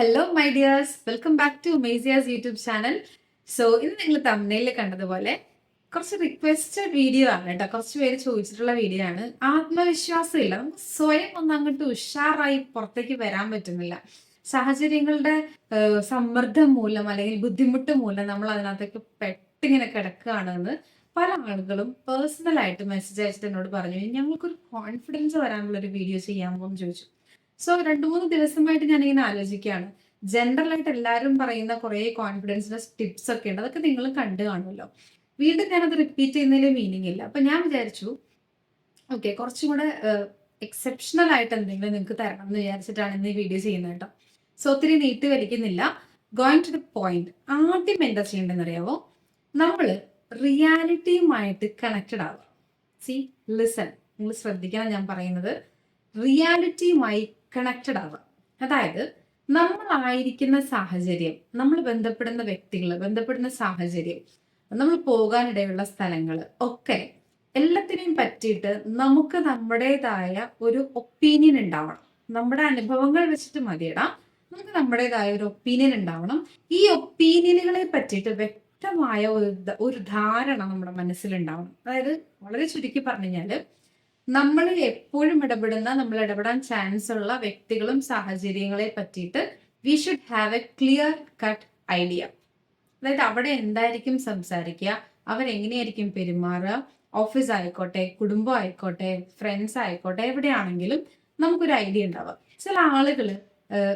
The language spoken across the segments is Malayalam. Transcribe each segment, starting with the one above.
Hello my dears welcome back to മേസിയാസ് YouTube channel so ഇന്ന് നിങ്ങൾ തമിഴിൽ കണ്ടതുപോലെ കുറച്ച് റിക്വസ്റ്റഡ് വീഡിയോ ആണ് കേട്ടോ. കുറച്ച് പേര് ചോദിച്ചിട്ടുള്ള വീഡിയോ ആണ്. ആത്മവിശ്വാസം ഇല്ല നമുക്ക് സ്വയം ഒന്ന് അങ്ങോട്ട് ഉഷാറായി പുറത്തേക്ക് വരാൻ പറ്റുന്നില്ല. സാഹചര്യങ്ങളുടെ സമ്മർദ്ദം മൂലം അല്ലെങ്കിൽ ബുദ്ധിമുട്ട് മൂലം നമ്മൾ അതിനകത്തേക്ക് പെട്ടിങ്ങനെ കിടക്കുകയാണെന്ന് പല ആളുകളും പേഴ്സണലായിട്ട് മെസ്സേജ് അയച്ചിട്ട് എന്നോട് പറഞ്ഞു. ഞങ്ങൾക്കൊരു കോൺഫിഡൻസ് വരാനുള്ള ഒരു വീഡിയോ ചെയ്യാമോ എന്ന് ചോദിച്ചു. സോ രണ്ടു മൂന്ന് ദിവസമായിട്ട് ഞാൻ ഇങ്ങനെ ആലോചിക്കുകയാണ്. ജനറൽ ആയിട്ട് എല്ലാവരും പറയുന്ന കുറേ കോൺഫിഡൻസിന്റെ ടിപ്സ് ഒക്കെ ഉണ്ട്. അതൊക്കെ നിങ്ങൾ കണ്ടു കാണുമല്ലോ. വീണ്ടും ഞാനത് റിപ്പീറ്റ് ചെയ്യുന്നതിൽ മീനിങ് ഇല്ല. അപ്പൊ ഞാൻ വിചാരിച്ചു ഓക്കെ കുറച്ചും കൂടെ എക്സെപ്ഷണൽ ആയിട്ട് എന്തെങ്കിലും നിങ്ങൾക്ക് തരണം എന്ന് വിചാരിച്ചിട്ടാണ് ഇന്ന് ഈ വീഡിയോ ചെയ്യുന്നത് കേട്ടോ. സോ ഒത്തിരി നീട്ടി വലിക്കുന്നില്ല. ഗോയിങ് ടു ദ പോയിന്റ് ആദ്യം എന്താ ചെയ്യേണ്ടതെന്ന് അറിയാവോ? നമ്മൾ റിയാലിറ്റിയുമായിട്ട് കണക്റ്റഡ് ആവുക സി ലിസൺ നിങ്ങൾ ശ്രദ്ധിക്കണം ഞാൻ പറയുന്നത്. റിയാലിറ്റിയുമായി കണക്റ്റഡ് ആവുക. അതായത് നമ്മൾ ആയിരിക്കുന്ന സാഹചര്യം നമ്മൾ ബന്ധപ്പെടുന്ന വ്യക്തികൾ ബന്ധപ്പെടുന്ന സാഹചര്യം നമ്മൾ പോകാനിടയുള്ള സ്ഥലങ്ങൾ ഒക്കെ എല്ലാത്തിനെയും പറ്റിയിട്ട് നമുക്ക് നമ്മുടേതായ ഒരു ഒപ്പീനിയൻ ഉണ്ടാവണം. നമ്മുടെ അനുഭവങ്ങൾ വെച്ചിട്ട് മതിയിടാം. നമുക്ക് നമ്മുടേതായ ഒരു ഒപ്പീനിയൻ ഉണ്ടാവണം. ഈ ഒപ്പീനിയനുകളെ പറ്റിയിട്ട് വ്യക്തമായ ഒരു ഒരു ധാരണ നമ്മുടെ മനസ്സിലുണ്ടാവണം. അതായത് വളരെ ചുരുക്കി പറഞ്ഞു കഴിഞ്ഞാൽ നമ്മൾ എപ്പോഴും ഇടപെടുന്ന നമ്മൾ ഇടപെടാൻ ചാൻസ് ഉള്ള വ്യക്തികളും സാഹചര്യങ്ങളെ പറ്റിയിട്ട് we should have a clear cut idea അതായത് അവിടെ എന്തായിരിക്കും സംസാരിക്കുക അവരെങ്ങനെയായിരിക്കും പെരുമാറുക ഓഫീസ് ആയിക്കോട്ടെ കുടുംബം ആയിക്കോട്ടെ ഫ്രണ്ട്സ് ആയിക്കോട്ടെ എവിടെയാണെങ്കിലും നമുക്കൊരു ഐഡിയ ഉണ്ടാവുക. ചില ആളുകൾ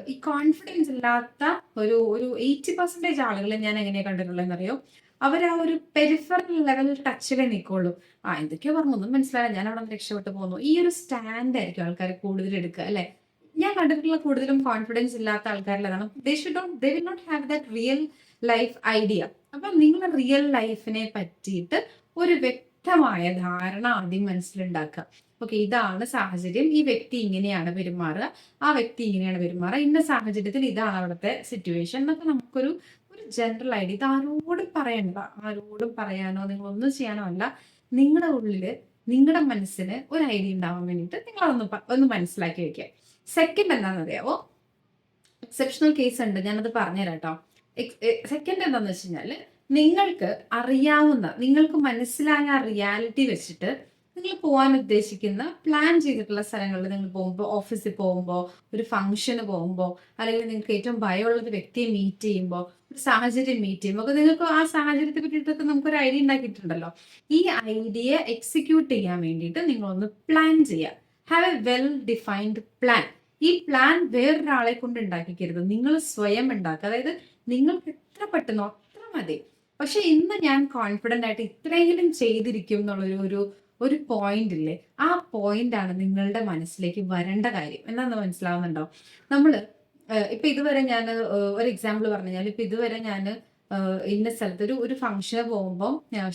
ഈ കോൺഫിഡൻസ് ഇല്ലാത്ത ഒരു ഒരു എയ്റ്റി പെർസെന്റേജ് ആളുകളെ ഞാൻ എങ്ങനെയാണ് കണ്ടിട്ടുള്ളതെന്ന് അറിയോ അവർ ആ ഒരു പെരിഫറൽ ലെവൽ ടച്ചിലേ നിൽക്കുള്ളൂ ആ എന്തൊക്കെയോ പറഞ്ഞു. ഒന്നും മനസ്സിലായില്ല. ഞാൻ അവിടെ രക്ഷപ്പെട്ടു പോകുന്നു ഈ ഒരു സ്റ്റാൻഡ് ആയിരിക്കും ആൾക്കാർ കൂടുതൽ എടുക്കുക അല്ലെ? ഞാൻ കണ്ടിട്ടുള്ള കൂടുതലും കോൺഫിഡൻസ് ഇല്ലാത്ത ആൾക്കാരിലാണ് they should not they will not have that real life idea അപ്പൊ നിങ്ങൾ റിയൽ ലൈഫിനെ പറ്റിയിട്ട് ഒരു വ്യക്തമായ ധാരണ ആദ്യം മനസ്സിലുണ്ടാക്കുക. ഓക്കെ ഇതാണ് സാഹചര്യം. ഈ വ്യക്തി ഇങ്ങനെയാണ് പെരുമാറുക. ആ വ്യക്തി ഇങ്ങനെയാണ് പെരുമാറുക. ഇന്ന സാഹചര്യത്തിൽ ഇതാണ് അവിടുത്തെ സിറ്റുവേഷൻ എന്നൊക്കെ നമുക്കൊരു ജനറൽ ഐഡിയ ഇത് ആരോടും പറയണ്ട. ആരോടും പറയാനോ നിങ്ങൾ ഒന്നും ചെയ്യാനോ അല്ല. നിങ്ങളുടെ ഉള്ളിൽ നിങ്ങളുടെ മനസ്സിന് ഒരു ഐഡിയ ഉണ്ടാവാൻ വേണ്ടിയിട്ട് നിങ്ങൾ ഒന്ന് മനസ്സിലാക്കി വെക്കുക. സെക്കൻഡ് എന്താണെന്ന് എക്സെപ്ഷണൽ കേസ് ഉണ്ട്. ഞാനത് പറഞ്ഞുതരാം കേട്ടോ സെക്കൻഡ് എന്താണെന്ന് വെച്ച് കഴിഞ്ഞാൽ നിങ്ങൾക്ക് അറിയാവുന്ന നിങ്ങൾക്ക് മനസ്സിലായ റിയാലിറ്റി വെച്ചിട്ട് നിങ്ങൾ പോകാൻ ഉദ്ദേശിക്കുന്ന പ്ലാൻ ചെയ്തിട്ടുള്ള സ്ഥലങ്ങളിൽ നിങ്ങൾ പോകുമ്പോൾ ഓഫീസിൽ പോകുമ്പോൾ ഒരു ഫംഗ്ഷന് പോകുമ്പോൾ അല്ലെങ്കിൽ നിങ്ങൾക്ക് ഏറ്റവും ഭയമുള്ള ഒരു വ്യക്തിയെ മീറ്റ് ചെയ്യുമ്പോൾ സാഹചര്യം മീറ്റ് ചെയ്യുമ്പോൾ ഒക്കെ നിങ്ങൾക്ക് ആ സാഹചര്യത്തെ പറ്റിയിട്ടൊക്കെ നമുക്കൊരു ഐഡിയ ഉണ്ടാക്കിയിട്ടുണ്ടല്ലോ. ഈ ഐഡിയ എക്സിക്യൂട്ട് ചെയ്യാൻ വേണ്ടിയിട്ട് നിങ്ങളൊന്ന് പ്ലാൻ ചെയ്യുക. Have a well defined plan ഈ പ്ലാൻ വേറൊരാളെ കൊണ്ട് ഉണ്ടാക്കിക്കരുത്. നിങ്ങൾ സ്വയം ഉണ്ടാക്കുക. അതായത് നിങ്ങൾക്ക് എത്ര പെട്ടെന്നോ അത്ര മതി. പക്ഷെ ഇന്ന് ഞാൻ കോൺഫിഡന്റ് ആയിട്ട് ഇത്രയെങ്കിലും ചെയ്തിരിക്കും എന്നുള്ളൊരു ഒരു ഒരു പോയിന്റ് ഇല്ലേ? ആ പോയിന്റ് ആണ് നിങ്ങളുടെ മനസ്സിലേക്ക് വരേണ്ട കാര്യം. എന്താണെന്ന് മനസ്സിലാവുന്നുണ്ടോ? നമ്മൾ ഏഹ് ഇപ്പൊ ഇതുവരെ ഞാൻ ഒരു എക്സാമ്പിൾ പറഞ്ഞു കഴിഞ്ഞാൽ ഇപ്പൊ ഇതുവരെ ഞാൻ ഇന്ന സ്ഥലത്ത് ഒരു ഒരു ഫംഗ്ഷന് പോകുമ്പോൾ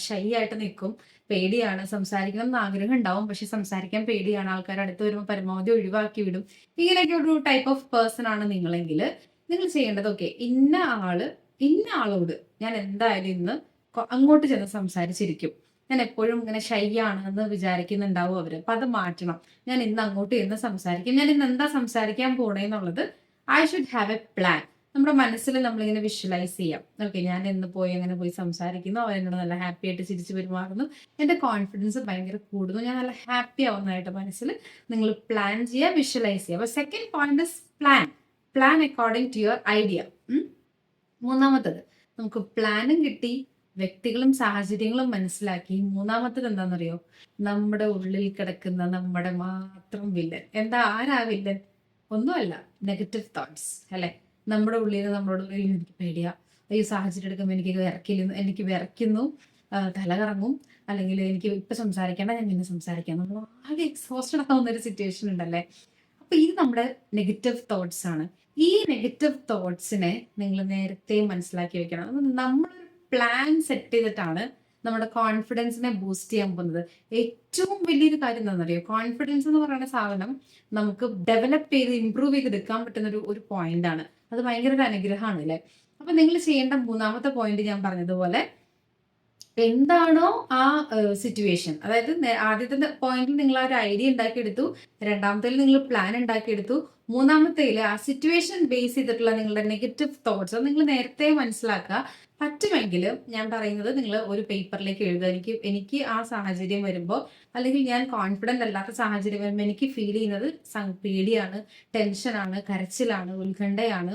ഷൈ ആയിട്ട് നിൽക്കും പേടിയാണ്. സംസാരിക്കണം എന്ന് ആഗ്രഹം ഉണ്ടാവും. പക്ഷെ സംസാരിക്കാൻ പേടിയാണ്. ആൾക്കാർ അടുത്ത് വരുമ്പോൾ പരമാവധി ഒഴിവാക്കി വിടും. ഇങ്ങനെയൊക്കെ ഒരു ടൈപ്പ് ഓഫ് പേഴ്സൺ ആണ് നിങ്ങളെങ്കിൽ നിങ്ങൾ ചെയ്യേണ്ടത് ഓക്കെ ഇന്ന ആൾ ഇന്ന ആളോട് ഞാൻ എന്തായാലും ഇന്ന് അങ്ങോട്ട് ചെന്ന് സംസാരിച്ചിരിക്കും. ഞാൻ എപ്പോഴും ഇങ്ങനെ ഷൈ ആണെന്ന് വിചാരിക്കുന്നുണ്ടാവും അവർ. അപ്പൊ അത് മാറ്റണം. ഞാൻ ഇന്ന് അങ്ങോട്ട് ചെന്ന് സംസാരിക്കും. ഞാൻ ഇന്ന് എന്താ സംസാരിക്കാൻ പോണേന്നുള്ളത് I should have a plan നമ്മുടെ മനസ്സിൽ നമ്മളിങ്ങനെ വിഷ്വലൈസ് ചെയ്യാം. ഓക്കെ ഞാൻ എന്ന് പോയി അങ്ങനെ പോയി സംസാരിക്കുന്നു. അവൻ എന്നോട് നല്ല ഹാപ്പി ആയിട്ട് ചിരിച്ചു പെരുമാറുന്നു. എന്റെ കോൺഫിഡൻസ് ഭയങ്കര കൂടുന്നു. ഞാൻ നല്ല ഹാപ്പി ആവുന്നതായിട്ട് മനസ്സിൽ. നിങ്ങൾ പ്ലാൻ ചെയ്യുക വിഷ്വലൈസ് ചെയ്യുക. അപ്പൊ second point is plan plan according to your idea മൂന്നാമത്തത് നമുക്ക് പ്ലാനും കിട്ടി വ്യക്തികളും സാഹചര്യങ്ങളും മനസ്സിലാക്കി. മൂന്നാമത്തത് എന്താണെന്നറിയോ? നമ്മുടെ ഉള്ളിൽ കിടക്കുന്ന നമ്മുടെ മാത്രം വില്ലൻ. എന്താ? ആരാ വില്ലൻ? ഒന്നുമല്ല നെഗറ്റീവ് തോട്ട്സ് അല്ലെ? നമ്മുടെ ഉള്ളിൽ നമ്മളോട് "അയ്യോ, എനിക്ക് പേടിയാ. ഈ സാഹചര്യം എടുക്കുമ്പോൾ എനിക്ക് വിറക്കില്ല എനിക്ക് വിറയ്ക്കുന്നു തല കറങ്ങും അല്ലെങ്കിൽ എനിക്ക് ഇപ്പൊ സംസാരിക്കേണ്ട ഞാൻ പിന്നെ സംസാരിക്കാം. നമ്മൾ ആകെ എക്സോസ്റ്റഡ് ആവുന്ന ഒരു സിറ്റുവേഷൻ ഉണ്ടല്ലേ? അപ്പൊ ഇത് നമ്മുടെ നെഗറ്റീവ് തോട്ട്സ് ആണ്. ഈ നെഗറ്റീവ് തോട്ട്സിനെ നിങ്ങൾ നേരത്തെ മനസ്സിലാക്കി വെക്കണം. നമ്മളൊരു പ്ലാൻ സെറ്റ് ചെയ്തിട്ടാണ് നമ്മുടെ കോൺഫിഡൻസിനെ ബൂസ്റ്റ് ചെയ്യാൻ പോകുന്നത്. ഏറ്റവും വലിയൊരു കാര്യം എന്താണെന്നറിയോ? കോൺഫിഡൻസ് എന്ന് പറയുന്ന സാധനം നമുക്ക് ഡെവലപ്പ് ചെയ്ത് ഇമ്പ്രൂവ് ചെയ്ത് എടുക്കാൻ പറ്റുന്ന ഒരു ഒരു പോയിന്റ് ആണ്. അത് ഭയങ്കര ഒരു അനുഗ്രഹമാണ് അല്ലേ? അപ്പൊ നിങ്ങൾ ചെയ്യേണ്ട മൂന്നാമത്തെ പോയിന്റ് ഞാൻ പറഞ്ഞതുപോലെ എന്താണോ ആ സിറ്റുവേഷൻ അതായത് ആദ്യത്തെ പോയിന്റിൽ നിങ്ങൾ ആ ഒരു ഐഡിയ ഉണ്ടാക്കിയെടുത്തു. രണ്ടാമത്തേൽ നിങ്ങൾ പ്ലാൻ ഉണ്ടാക്കിയെടുത്തു. മൂന്നാമത്തേൽ ആ സിറ്റുവേഷൻ ബേസ് ചെയ്തിട്ടുള്ള നിങ്ങളുടെ നെഗറ്റീവ് തോട്ട്സ് അത് നിങ്ങൾ നേരത്തെ മനസ്സിലാക്കുക. പറ്റുമെങ്കിൽ ഞാൻ പറയുന്നത് നിങ്ങൾ ഒരു പേപ്പറിലേക്ക് എഴുതുക. എനിക്ക് എനിക്ക് ആ സാഹചര്യം വരുമ്പോൾ അല്ലെങ്കിൽ ഞാൻ കോൺഫിഡന്റ് അല്ലാത്ത സാഹചര്യം വരുമ്പോൾ എനിക്ക് ഫീൽ ചെയ്യുന്നത് പേടിയാണ് ടെൻഷനാണ് കരച്ചിലാണ് ഉത്കണ്ഠയാണ്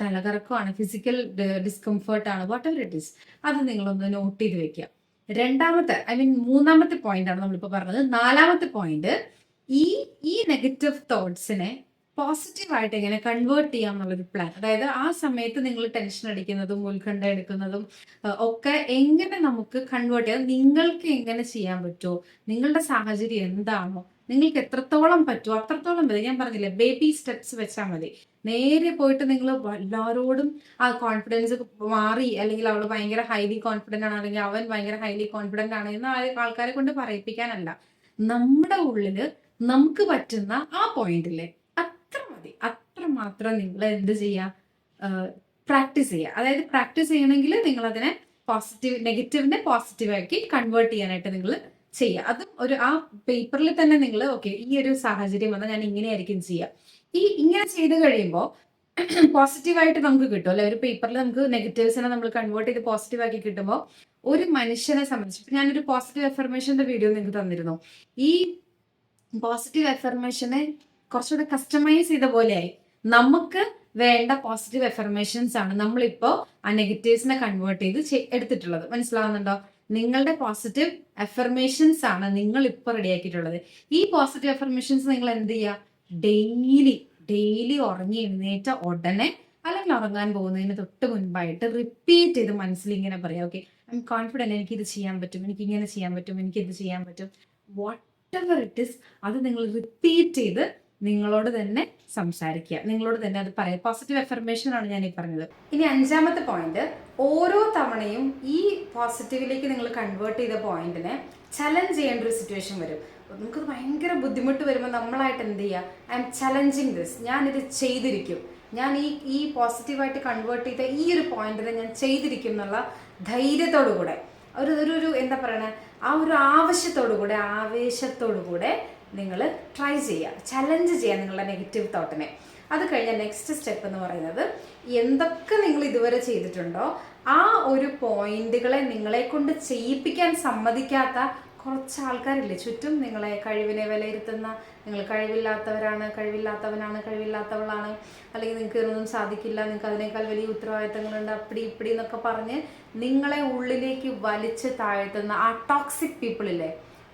തലകറക്കമാണ് ഫിസിക്കൽ ഡിസ്കംഫേർട്ടാണ് വാട്ട് എവർ ഇറ്റ് ഈസ് അത് നിങ്ങളൊന്ന് നോട്ട് ചെയ്ത് വെക്കുക. രണ്ടാമത്തെ ഐ മീൻ മൂന്നാമത്തെ പോയിന്റ് ആണ് നമ്മളിപ്പോൾ പറഞ്ഞത്. നാലാമത്തെ പോയിന്റ് ഈ ഈ നെഗറ്റീവ് തോട്ട്സിനെ പോസിറ്റീവായിട്ട് എങ്ങനെ കൺവേർട്ട് ചെയ്യാം എന്നുള്ളൊരു പ്ലാൻ അതായത് ആ സമയത്ത് നിങ്ങൾ ടെൻഷൻ അടിക്കുന്നതും ഉത്കണ്ഠ എടുക്കുന്നതും ഒക്കെ എങ്ങനെ നമുക്ക് കൺവേർട്ട് ചെയ്യാം? നിങ്ങൾക്ക് എങ്ങനെ ചെയ്യാൻ പറ്റുമോ നിങ്ങളുടെ സാഹചര്യം എന്താണോ? നിങ്ങൾക്ക് എത്രത്തോളം പറ്റുമോ അത്രത്തോളം മതി. ഞാൻ പറഞ്ഞില്ലേ ബേബി സ്റ്റെപ്സ് വെച്ചാൽ മതി. നേരെ പോയിട്ട് നിങ്ങൾ എല്ലാവരോടും ആ കോൺഫിഡൻസ് മാറി അല്ലെങ്കിൽ അവൾ ഭയങ്കര ഹൈലി കോൺഫിഡന്റ് ആണ് അല്ലെങ്കിൽ അവൻ ഭയങ്കര ഹൈലി കോൺഫിഡന്റ് ആണ് എന്ന് ആൾക്കാരെ കൊണ്ട് പറയിപ്പിക്കാനല്ല. നമ്മുടെ ഉള്ളിൽ നമുക്ക് പറ്റുന്ന ആ പോയിന്റിലെ അത്ര മതി. അത്ര മാത്രം നിങ്ങൾ എന്ത് ചെയ്യുക പ്രാക്ടീസ് ചെയ്യുക അതായത് പ്രാക്ടീസ് ചെയ്യണമെങ്കിൽ നിങ്ങൾ അതിനെ പോസിറ്റീവ് നെഗറ്റീവിനെ പോസിറ്റീവാക്കി കൺവേർട്ട് ചെയ്യാനായിട്ട് നിങ്ങൾ ചെയ്യുക അതും ഒരു ആ പേപ്പറിൽ തന്നെ നിങ്ങൾ ഓക്കെ ഈ ഒരു സാഹചര്യം വന്നാൽ ഞാൻ ഇങ്ങനെയായിരിക്കും ചെയ്യുക ഈ ഇങ്ങനെ ചെയ്ത് കഴിയുമ്പോൾ പോസിറ്റീവായിട്ട് നമുക്ക് കിട്ടും. അല്ലെ ഒരു പേപ്പറിൽ നമുക്ക് നെഗറ്റീവ്സിനെ നമ്മൾ കൺവേർട്ട് ചെയ്ത് പോസിറ്റീവ് ആക്കി കിട്ടുമ്പോൾ ഒരു മനുഷ്യനെ സംബന്ധിച്ച് ഞാനൊരു പോസിറ്റീവ് എഫർമേഷന്റെ വീഡിയോ നിങ്ങൾക്ക് തന്നിരുന്നു. ഈ പോസിറ്റീവ് എഫർമേഷനെ കുറച്ചുകൂടെ കസ്റ്റമൈസ് ചെയ്ത പോലെയായി. നമുക്ക് വേണ്ട പോസിറ്റീവ് എഫർമേഷൻസ് ആണ് നമ്മളിപ്പോ ആ നെഗറ്റീവ്സിനെ കൺവേർട്ട് ചെയ്ത് എടുത്തിട്ടുള്ളത്. മനസ്സിലാവുന്നുണ്ടോ? നിങ്ങളുടെ പോസിറ്റീവ് എഫർമേഷൻസ് ആണ് നിങ്ങൾ ഇപ്പോൾ റെഡിയാക്കിയിട്ടുള്ളത് ഈ പോസിറ്റീവ് എഫർമേഷൻസ് നിങ്ങൾ എന്ത് ചെയ്യുക ഡെയിലി ഡെയിലി ഉറങ്ങി എഴുന്നേറ്റ ഉടനെ അല്ലെങ്കിൽ ഉറങ്ങാൻ പോകുന്നതിന് തൊട്ട് മുൻപായിട്ട് റിപ്പീറ്റ് ചെയ്ത് മനസ്സിൽ ഇങ്ങനെ പറയാം. ഓക്കെ ഐ എം കോൺഫിഡന്റ് എനിക്ക് ഇത് ചെയ്യാൻ പറ്റും എനിക്ക് ഇങ്ങനെ ചെയ്യാൻ പറ്റും എനിക്ക് ഇത് ചെയ്യാൻ പറ്റും. വാട്ട് എവർ ഇറ്റ് ഇസ് അത് നിങ്ങൾ റിപ്പീറ്റ് ചെയ്ത് നിങ്ങളോട് തന്നെ സംസാരിക്കുക. നിങ്ങളോട് തന്നെ അത് പറയാം. പോസിറ്റീവ് എഫർമേഷൻ ആണ് ഞാൻ ഈ പറഞ്ഞത്. ഇനി അഞ്ചാമത്തെ പോയിന്റ് ഓരോ തവണയും ഈ പോസിറ്റീവിലേക്ക് നിങ്ങൾ കൺവേർട്ട് ചെയ്ത പോയിന്റിനെ ചലഞ്ച് ചെയ്യേണ്ട ഒരു സിറ്റുവേഷൻ വരും. നമുക്കത് ഭയങ്കര ബുദ്ധിമുട്ട് വരുമ്പോൾ നമ്മളായിട്ട് എന്ത് ചെയ്യുക ഐ എം ചലഞ്ചിങ് ദിസ് ഞാനിത് ചെയ്തിരിക്കും. ഞാൻ ഈ ഈ പോസിറ്റീവായിട്ട് കൺവേർട്ട് ചെയ്ത ഈ ഒരു പോയിന്റിനെ ഞാൻ ചെയ്തിരിക്കും എന്നുള്ള ധൈര്യത്തോടു കൂടെ ഒരു ഒരു എന്താ പറയണേ? ആ ഒരു ആവശ്യത്തോടു കൂടെ ആവേശത്തോടു കൂടെ നിങ്ങൾ ട്രൈ ചെയ്യുക. ചലഞ്ച് ചെയ്യുക നിങ്ങളുടെ നെഗറ്റീവ് തോട്ടിനെ അത് കഴിഞ്ഞ നെക്സ്റ്റ് സ്റ്റെപ്പ് എന്ന് പറയുന്നത് എന്തൊക്കെ നിങ്ങൾ ഇതുവരെ ചെയ്തിട്ടുണ്ടോ ആ ഒരു പോയിന്റുകളെ നിങ്ങളെ കൊണ്ട് ചെയ്യിപ്പിക്കാൻ സമ്മതിക്കാത്ത കുറച്ച് ആൾക്കാരില്ലേ? ചുറ്റും നിങ്ങളെ കഴിവിനെ വിലയിരുത്തുന്ന നിങ്ങൾ കഴിവില്ലാത്തവരാണ് കഴിവില്ലാത്തവനാണ് കഴിവില്ലാത്തവളാണ്. അല്ലെങ്കിൽ നിങ്ങൾക്ക് ഇതൊന്നും സാധിക്കില്ല നിങ്ങൾക്ക് അതിനേക്കാൾ വലിയ ഉത്തരവാദിത്തങ്ങളുണ്ട് അപ്പടി ഇപ്പടി എന്നൊക്കെ പറഞ്ഞ് നിങ്ങളെ ഉള്ളിലേക്ക് വലിച്ച് താഴ്ത്തുന്ന ആ ടോക്സിക് പീപ്പിളില്ലേ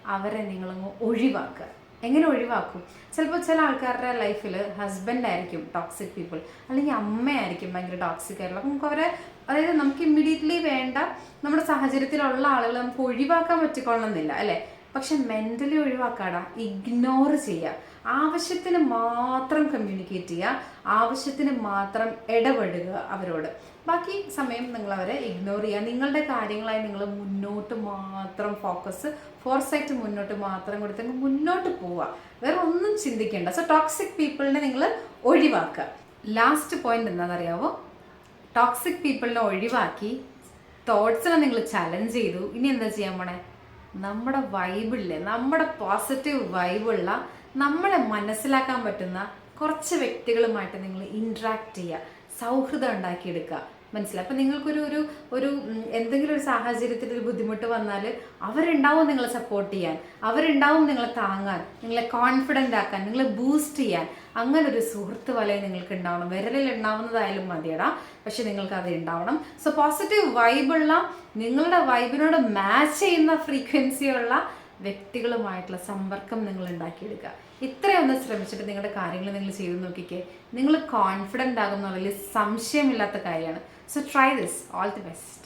അവരെ നിങ്ങളങ്ങ് ഒഴിവാക്കുക. എങ്ങനെ ഒഴിവാക്കും? ചിലപ്പോൾ ചില ആൾക്കാരുടെ ലൈഫിൽ ഹസ്ബൻഡ് ആയിരിക്കും ടോക്സിക് പീപ്പിൾ അല്ലെങ്കിൽ അമ്മയായിരിക്കും ഭയങ്കര ടോക്സിക് ആയിട്ടുള്ള. നമുക്ക് അവരെ അതായത് നമുക്ക് ഇമ്മീഡിയറ്റ്ലി വേണ്ട നമ്മുടെ സാഹചര്യത്തിലുള്ള ആളുകൾ നമുക്ക് ഒഴിവാക്കാൻ പറ്റിക്കൊള്ളണമെന്നില്ല അല്ലേ? പക്ഷെ മെന്റലി ഒഴിവാക്കാടാ. ഇഗ്നോർ ചെയ്യുക ആവശ്യത്തിന് മാത്രം കമ്മ്യൂണിക്കേറ്റ് ചെയ്യുക ആവശ്യത്തിന് മാത്രം ഇടപെടുക അവരോട്. ബാക്കി സമയം നിങ്ങൾ അവരെ ഇഗ്നോർ ചെയ്യുക നിങ്ങളുടെ കാര്യങ്ങളായി നിങ്ങൾ മുന്നോട്ട് മാത്രം ഫോക്കസ് ഫോർസൈറ്റ് മുന്നോട്ട് മാത്രം കൊടുത്ത് മുന്നോട്ട് പോവുക വേറെ ഒന്നും ചിന്തിക്കേണ്ട. സോ ടോക്സിക് പീപ്പിളിനെ നിങ്ങൾ ഒഴിവാക്കുക ലാസ്റ്റ് പോയിന്റ് എന്താണെന്നറിയാവോ? ടോക്സിക് പീപ്പിളിനെ ഒഴിവാക്കി തോട്ട്സിനെ നിങ്ങൾ ചലഞ്ച് ചെയ്തു. ഇനി എന്താ ചെയ്യാൻ പോണേ? നമ്മുടെ വൈബിളിലെ നമ്മുടെ പോസിറ്റീവ് വൈബുള്ള നമ്മളെ മനസ്സിലാക്കാൻ പറ്റുന്ന കുറച്ച് വ്യക്തികളുമായിട്ട് നിങ്ങൾ ഇൻട്രാക്ട് ചെയ്യുക സൗഹൃദം ഉണ്ടാക്കിയെടുക്കുക. മനസ്സിലായി. അപ്പം നിങ്ങൾക്കൊരു ഒരു ഒരു എന്തെങ്കിലും ഒരു സാഹചര്യത്തിൽ ഒരു ബുദ്ധിമുട്ട് വന്നാൽ അവരുണ്ടാവും നിങ്ങളെ സപ്പോർട്ട് ചെയ്യാൻ അവരുണ്ടാവും നിങ്ങളെ താങ്ങാൻ നിങ്ങളെ കോൺഫിഡന്റ് ആക്കാൻ നിങ്ങളെ ബൂസ്റ്റ് ചെയ്യാൻ. അങ്ങനെ ഒരു സുഹൃത്ത് വലയം നിങ്ങൾക്ക് ഉണ്ടാവണം. വിരലിൽ ഉണ്ടാവുന്നതായാലും മതിയടാ. പക്ഷെ നിങ്ങൾക്ക് അത് ഉണ്ടാവണം. സോ പോസിറ്റീവ് വൈബുള്ള നിങ്ങളുടെ വൈബിനോട് മാച്ച് ചെയ്യുന്ന ഫ്രീക്വൻസിയുള്ള വ്യക്തികളുമായിട്ടുള്ള സമ്പർക്കം നിങ്ങൾ ഉണ്ടാക്കിയെടുക്കുക. ഇത്രയൊന്ന് ശ്രമിച്ചിട്ട് നിങ്ങളുടെ കാര്യങ്ങൾ നിങ്ങൾ ചെയ്തു നോക്കിക്കേ. നിങ്ങൾ കോൺഫിഡന്റ് ആകും എന്നുള്ളതിൽ സംശയമില്ലാത്ത കാര്യമാണ്. So try this all the best